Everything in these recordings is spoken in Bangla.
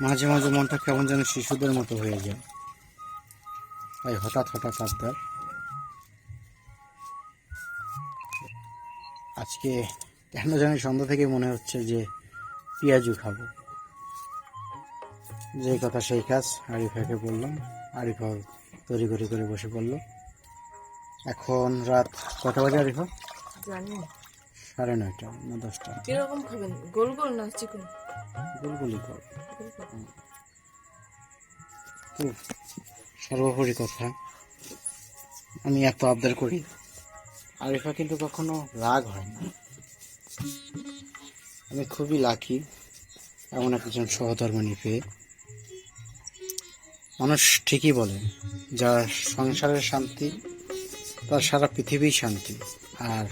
মাঝে মাঝে মনটা কেমন যেন শিশুদের মতো হয়ে যায়। তাই হঠাৎ হঠাৎ আবদার। আজকে কেন জানি সন্ধ্যা থেকে মনে হচ্ছে যে পেঁয়াজু খাব। যে কথা সেই কাজ, আরিফাকে বললাম। আরিফা তৈরি করে করে বসে পড়ল। এখন রাত কটা বাজে আরিফা? জানি। সাড়ে নয়টা না দশটা কীরকম খাবেন? গোল গোল না চিকন? গুলগুলি কর তো সর্বোপরি কথা আমি এত আবদার করি আরিফা কিন্তু কখনো রাগ হয় না। আমি খুবই লাকি এমন একজন সহধর্মিণী পেয়ে। মানুষ ঠিকই বলে যার সংসারের শান্তি তার সারা পৃথিবী শান্তি আর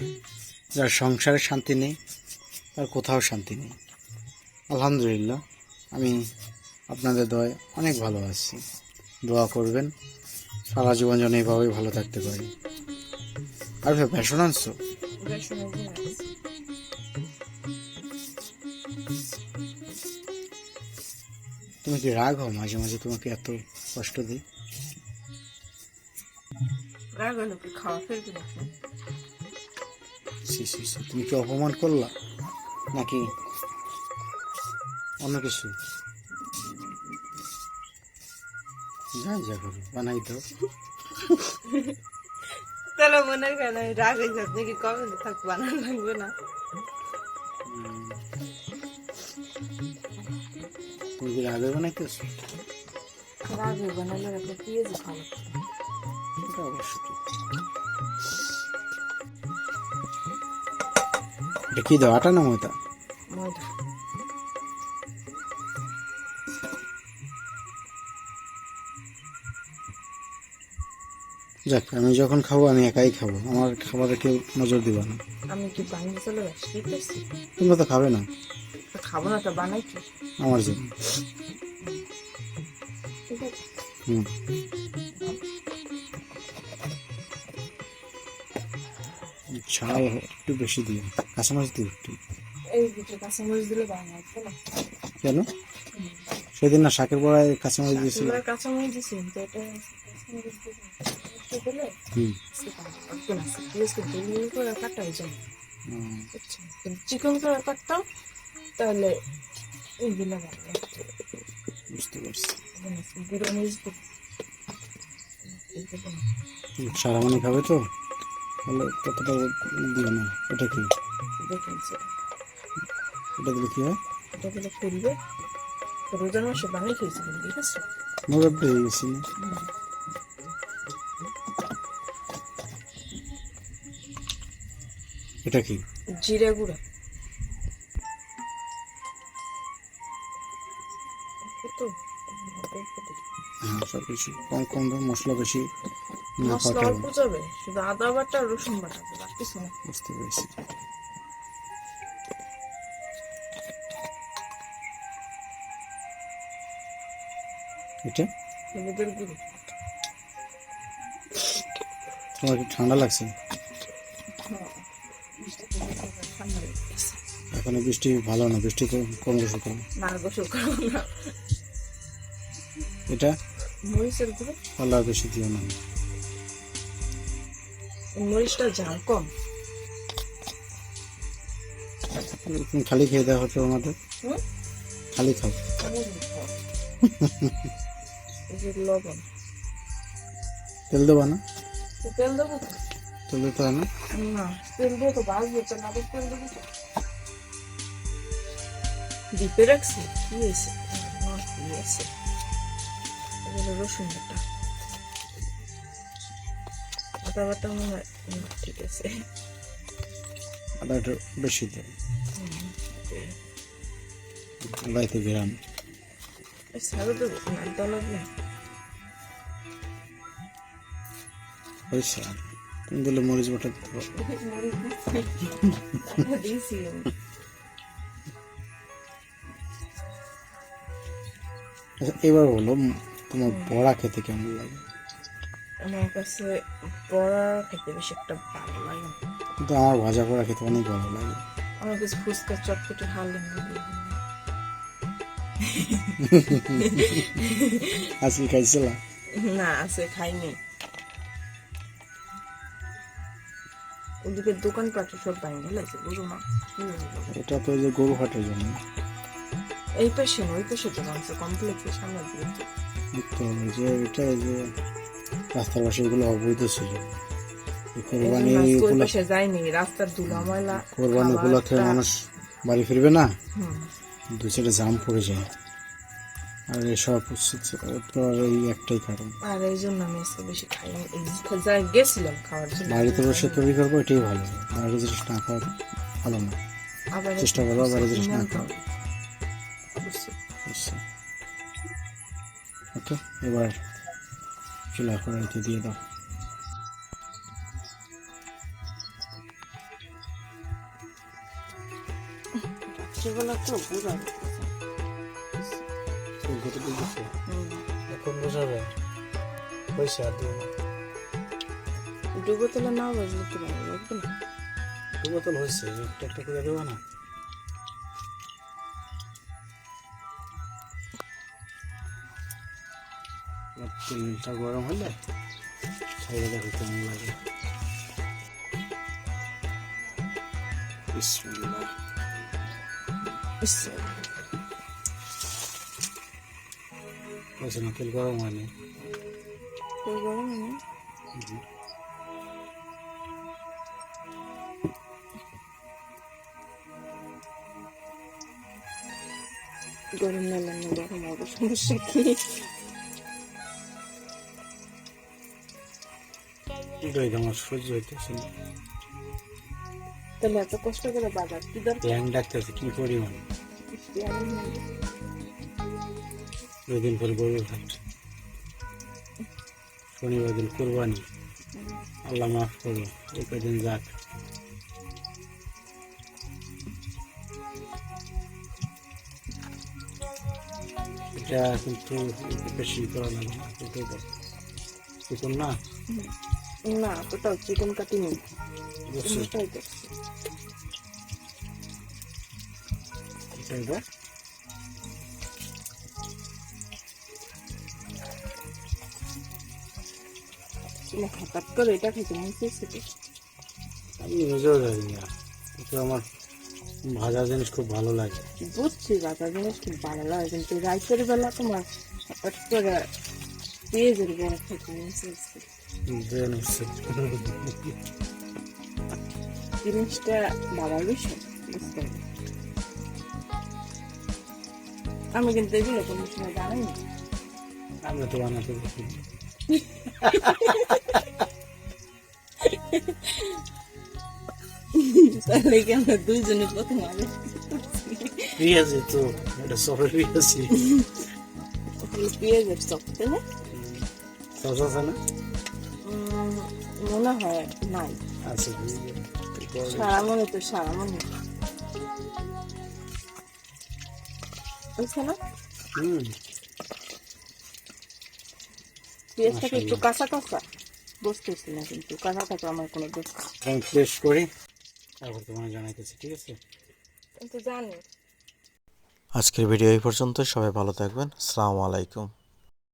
যার সংসারে শান্তি নেই, তার কোথাও শান্তি নেই। আলহামদুলিল্লাহ, আমি আপনাদের দয় অনেক ভালো আছি। দোয়া করবেন, সারা জীবন যেন এইভাবেই ভালো থাকতে পারি। আর ভাই ভেষণ আনছো। তুমি কি রাগ হও? মাঝে মাঝে তোমাকে এত কষ্ট দিই। রাগ হলো কি খাওয়া ফেলবে সি সি সি তুমি কি অপমান করলা? নাকি অন্য কিছু? যাই যা করো বানাই দাও। তাহলে মনে কেন রাগ হয়েছে আপনি কি কবে থাক বানান লাগবে না। তুমি কি রাগে বানাইতেছো? রাগ হয়ে বানালে রাখলে পেঁয়াজ খাওয়া এটা এটা কি দাও আটা না ময়দা? যাক আমি যখন খাব আমি একাই খাব। আমার খাবারে কেউ নজর দিবা না। আমি কি বানিয়ে চলে তোমরা তো খাবে না। খাব না তো বানাই কি? আমার জন্য। হুম। একটু বেশি দিও কাঁচামাচ দিও একটু। কেন? সেদিন না শাকের বড়ায় কাঁচামাচ দিয়েছিল চিকন করে কাটতাম তাহলে এইগুলো বুঝতে পারছি। গুঁড়ো মরিচ দিই। এইগুলো সারা মানে খাবে তো? তাহলে ততটা দিও না এটা কি? এটা দিলে কি হয়? এটা দিলে ফুলবে রোজার মাসে বানিয়ে ঠিক আছে? হয়ে গেছি এটা কি? জিরে গুঁড়া। তো হ্যাঁ সব কিছু কম কম দাম মশলা বেশি মশলা অল্প যাবে শুধু আদা বাটা রসুন বাটা দেবে, কিছু না বুঝতে পেরেছি। এটা? তোমার কি ঠান্ডা লাগছে? ঠান্ডা এখন বৃষ্টি ভালো না বৃষ্টি তো কম গেছে তো না গোসল করব না। এটা? মরিচের গুঁড়ো? আল্লাহ বেশি দিও না। মরিচটা ঝাল কম। খালি খেয়ে দেওয়া হতো আমাদের। খালি খাও। লবণ। তেল দেবা না? তেল দেবো তেল দিতে হয় না? না তেল দিয়ে তো বাজবে তো না তেল দেবো ডিপে রাখছি? কি হয়েছে? রসুন বাটা। আদা বাটা মনে হয় ঠিক আছে। আদা একটু বেশি হুম, ওকে। গ্রাম। এই সারও আদা লাগবে। হয়েছে তুমি দিলে মরিচ বাটা দিতে পারো। এবার উম, তোমার বড়া খেতে কেমন লাগে? আমার কাছে বড়া খেতে বেশি একটা ভালো লাগে কিন্তু আমার ভাজা পোড়া খেতে অনেক ভালো লাগে। আমার কাছে ফুচকা চটপটি ভালো লাগে। না। আজকে খাইছিলাম না আছে খাইনি। ওদিকে দোকান দোকানপাট সব ভাঙে লাগছে বুঝো না। এটা তো যে গরু হাটের জন্য। এই পাশে না ওই পাশে তো ভাঙছে কমপ্লেক্সের সামনে তো। যে এটা যে রাস্তার পাশে এগুলো অবৈধ ছিল। কোরবানি যায়নি রাস্তার ধুলা ময়লা কোরবানি উপলক্ষে মানুষ বাড়ি ফিরবে না? দু চারটে জাম পড়ে যায়। আর এসব তো আর এই একটাই কারণ। আর এই জন্য আমি আজকে বেশি খাইনি যাই গেছিলাম খাওয়ার জন্য। বাড়িতে বসে তৈরি করব এটাই ভালো। বাইরে জিনিস না খাওয়া ভালো না। চেষ্টা করব বাইরে জিনিস না খাওয়া। বুঝছ? ওকে এবার চুলা কড়াইতে দিয়ে দাও। রাত্রিবেলা তো এখন বোঝাবে পয়সা দিয়ে ডুবো তেলে না বাজলে তো ভালো লাগবে না? দু বোতল হয়েছে একটা একটা করে দেবো না? তেলটা গরম হলে খাইয়ে দেখো কেমন লাগে বিসমিল্লাহ। তেল গরম হয়নি তেল গরম হয়নি? গরম না লাগলে গরম হবে সমস্যা কি এটাই আমার সহ্য হইতেছে না তাহলে এত কষ্ট করে বাজার কি দরকার? ব্যাং ডাকতেছে কি পরিমাণ? বৃষ্টি দুই দিন পর গরুর হাট শনিবার দিন কোরবানি। আল্লাহ মাফ করো এই কদিন যাক। এটা কিন্তু বেশি করা লাগে না না? না ওটাও চিকেন কাটি নেই বুঝছি ওটাই দেখছি এটাই দেখ তুমি হঠাৎ করে এটা খেতে মন চেয়েছে তো আমি নিজেও জানি না কিন্তু আমার ভাজা জিনিস খুব ভালো লাগে বুঝছি বাবা জিনিস খুব ভালো লাগে কিন্তু রাইতের বেলা তোমার হঠাৎ করে পেঁয়াজের বড় খেতে মন চেয়েছে ব্রেন হচ্ছে জিনিসটা বাবার বিষয় বুঝতে আমি কিন্তু এগুলো কোনো সময় জানাই না। আমরা তো বানাতে দেখি তাহলে কি আমরা দুইজনে প্রথম আগে পেঁয়াজি তো এটা সবাই পেঁয়াজি পেঁয়াজের চপ তাই সস আছে না? মনে হয় নাই। সারা মনে তো সারা মনে বুঝছ না হুম। পেঁয়াজটাকে একটু কাঁচা কাঁচা। বুঝতেছি না কিন্তু কাঁচা থাকলে আমার কোনো দোষ। আমি টেস্ট করি তারপর তোমার জানাইতেছি ঠিক আছে? কিন্তু জানি। আজকের ভিডিও এই পর্যন্ত সবাই ভালো থাকবেন। আসসালামু আলাইকুম।